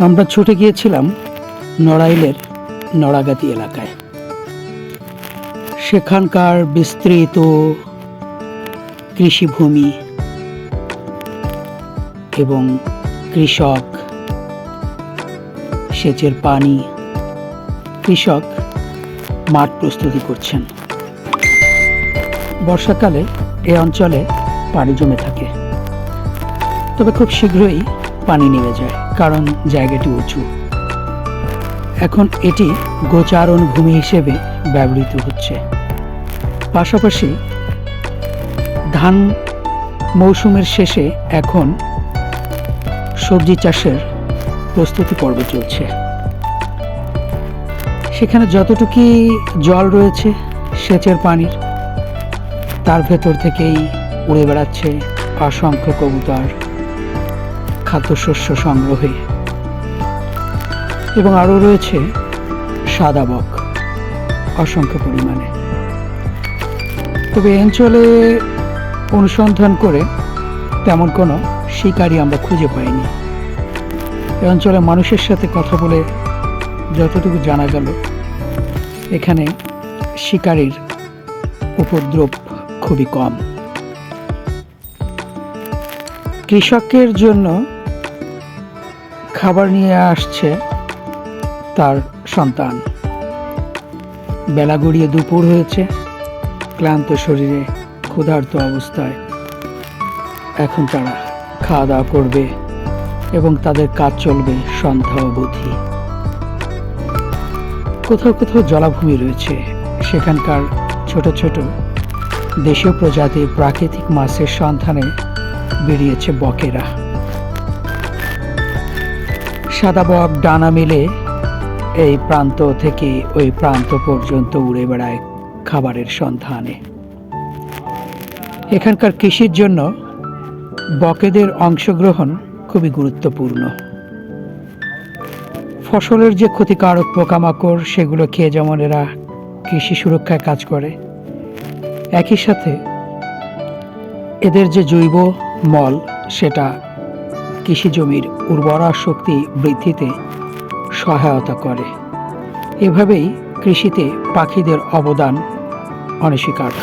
আমরা ছুটে গিয়েছিলাম নড়াইলের নড়াগাতি এলাকায়। সেখানকার বিস্তৃত কৃষিভূমি এবং কৃষক সেচের পানি, কৃষক মাঠ প্রস্তুতি করছেন। বর্ষাকালে এ অঞ্চলে পানি জমে থাকে। তবে খুব শীঘ্রই পানি নেমে যায়, কারণ জায়গাটি উঁচু। এখন এটি গোচারণ ভূমি হিসেবে ব্যবহৃত হচ্ছে। পাশাপাশি, ধান মৌসুমের শেষে এখন সবজি চাষের প্রস্তুতি পর্ব চলছে। সেখানে যতটুকুই জল রয়েছে, সেচের পানির তার ভেতর থেকেই উড়ে বেড়াচ্ছে অসংখ্য কবুতর। খাদ্যশস্য সংগ্রহে। এবং আরও রয়েছে সাদা বক, অসংখ্য পরিমাণে। তবে অঞ্চলে অনুসন্ধান করে তেমন কোনো শিকারই আমরা খুঁজে পাইনি। এই অঞ্চলে মানুষের সাথে কথা বলে যতটুকু জানা গেল, এখানে শিকারীর উপদ্রব খুবই কম। কৃষকের জন্য খাবার নিয়ে আসছে তার সন্তান। বেলা গড়িয়ে দুপুর হয়েছে। ক্লান্ত শরীরে ক্ষুধার্ত অবস্থায় এখন তারা খাওয়া দাওয়া করবে এবং তাদের কাজ চলবে সন্ধ্যা অবধি। কোথাও কোথাও জলাভূমি রয়েছে। সেখানকার ছোট ছোট দেশীয় প্রজাতির প্রাকৃতিক মাছের সন্ধানে বেরিয়েছে বকেরা। সাদা বক ডানা মেলে এই প্রান্ত থেকে ওই প্রান্ত পর্যন্ত উড়ে বেড়ায় খাবারের সন্ধানে। এখানকার কৃষির জন্য বকেদের অংশগ্রহণ খুবই গুরুত্বপূর্ণ। ফসলের যে ক্ষতিকারক পোকামাকড়, সেগুলো খেয়ে যেমন এরা কৃষি সুরক্ষায় কাজ করে, একই সাথে এদের যে জৈব মল, সেটা কৃষি জমির উর্বরা শক্তি বৃদ্ধিতে সহায়তা করে। এভাবেই কৃষিতে পাখিদের অবদান অনস্বীকার্য।